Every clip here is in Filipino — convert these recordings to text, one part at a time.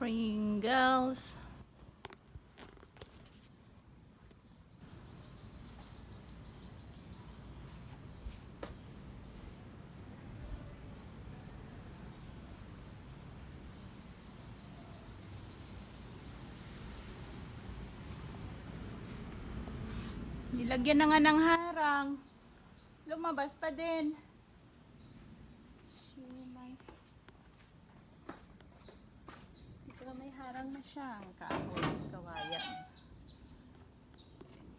Pringles. Nilagyan na nga ng harang. Lumabas pa din. Dito may harang na siya. Ang kahoy, kawayan.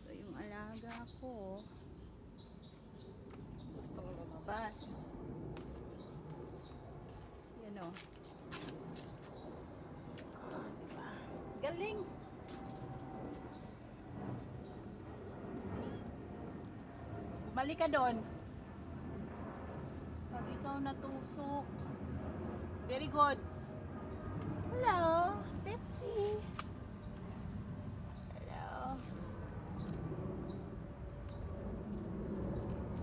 Ito yung alaga ko. Gusto ko lumabas. Yan o. Ah? Galing! Balik ka doon. Pag ikaw natusok. Very good. Hello, Pepsi. Hello.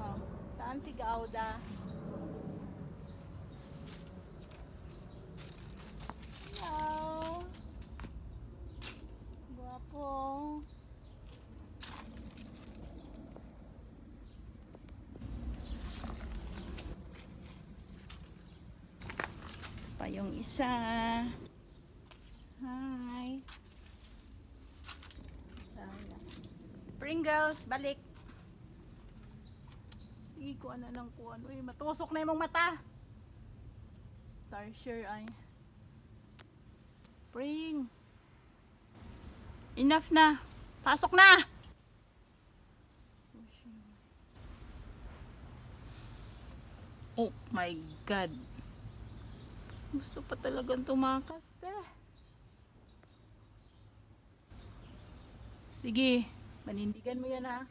Oh, saan si Gauda? Hello. Guwapo. pa yung isa. Hi. Pringles, balik. Sige, kuha na lang kuha. Uy, matusok na yung mata. Tarsher ay. Pring. Enough na. Pasok na. Oh my God. Gusto pa talagang tumakas, te. Sige, manindigan mo yan ha.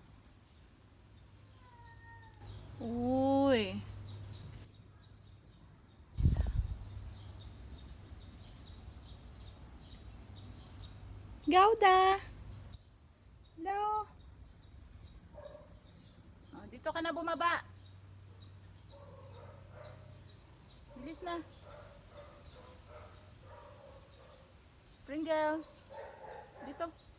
Uy. Gauda. Hello. Oh, dito ka na bumaba. Bilis na. Pringles. Dito. Come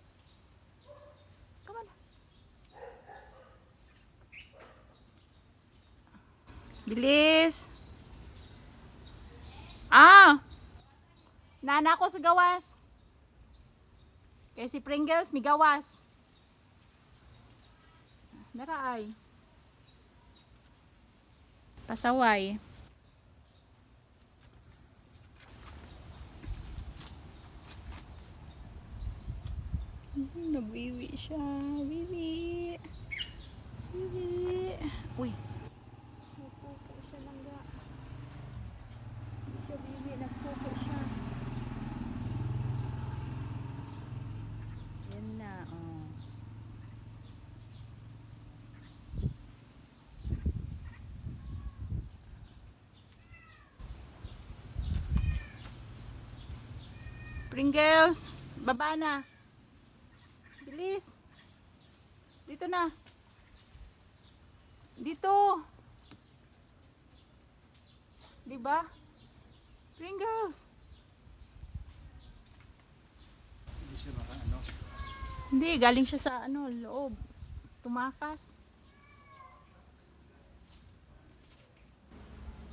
Bilis. Ah! Nana ko sa gawas. Kaya si Pringles, may gawas. Naraay. Pasaway. Mhm, Nagwiwi siya. Wiwi. Wiwi. Uy. Nagpupo siya lang ga. Hindi siya wiwi. Nagpupo siya. Yan na. Oh. Pringles. Baba na. Bilis. Dito na. Dito. Di ba? Pringles. Hindi siya baka ano. Hindi, galing siya sa ano, loob. Tumakas.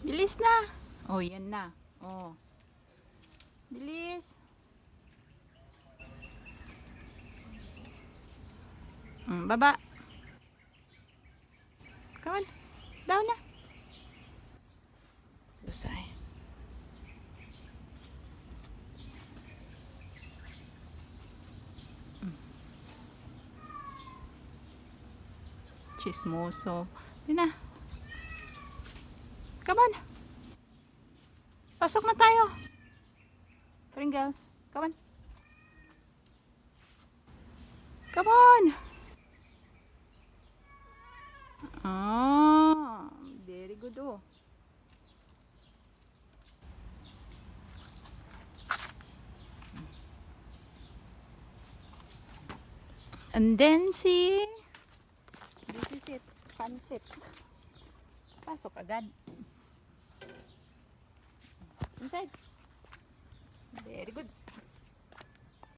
Bilis na. Oh, yan na. Oh. Bilis. Mm, baba. Come on. Down na. Lusay. Chismoso. Yun na. Come on. Pasok na tayo. Pringles. Come on. Come on. Ah, oh. And then see, this is it, pancit. Pasok agad. Inside. Very good.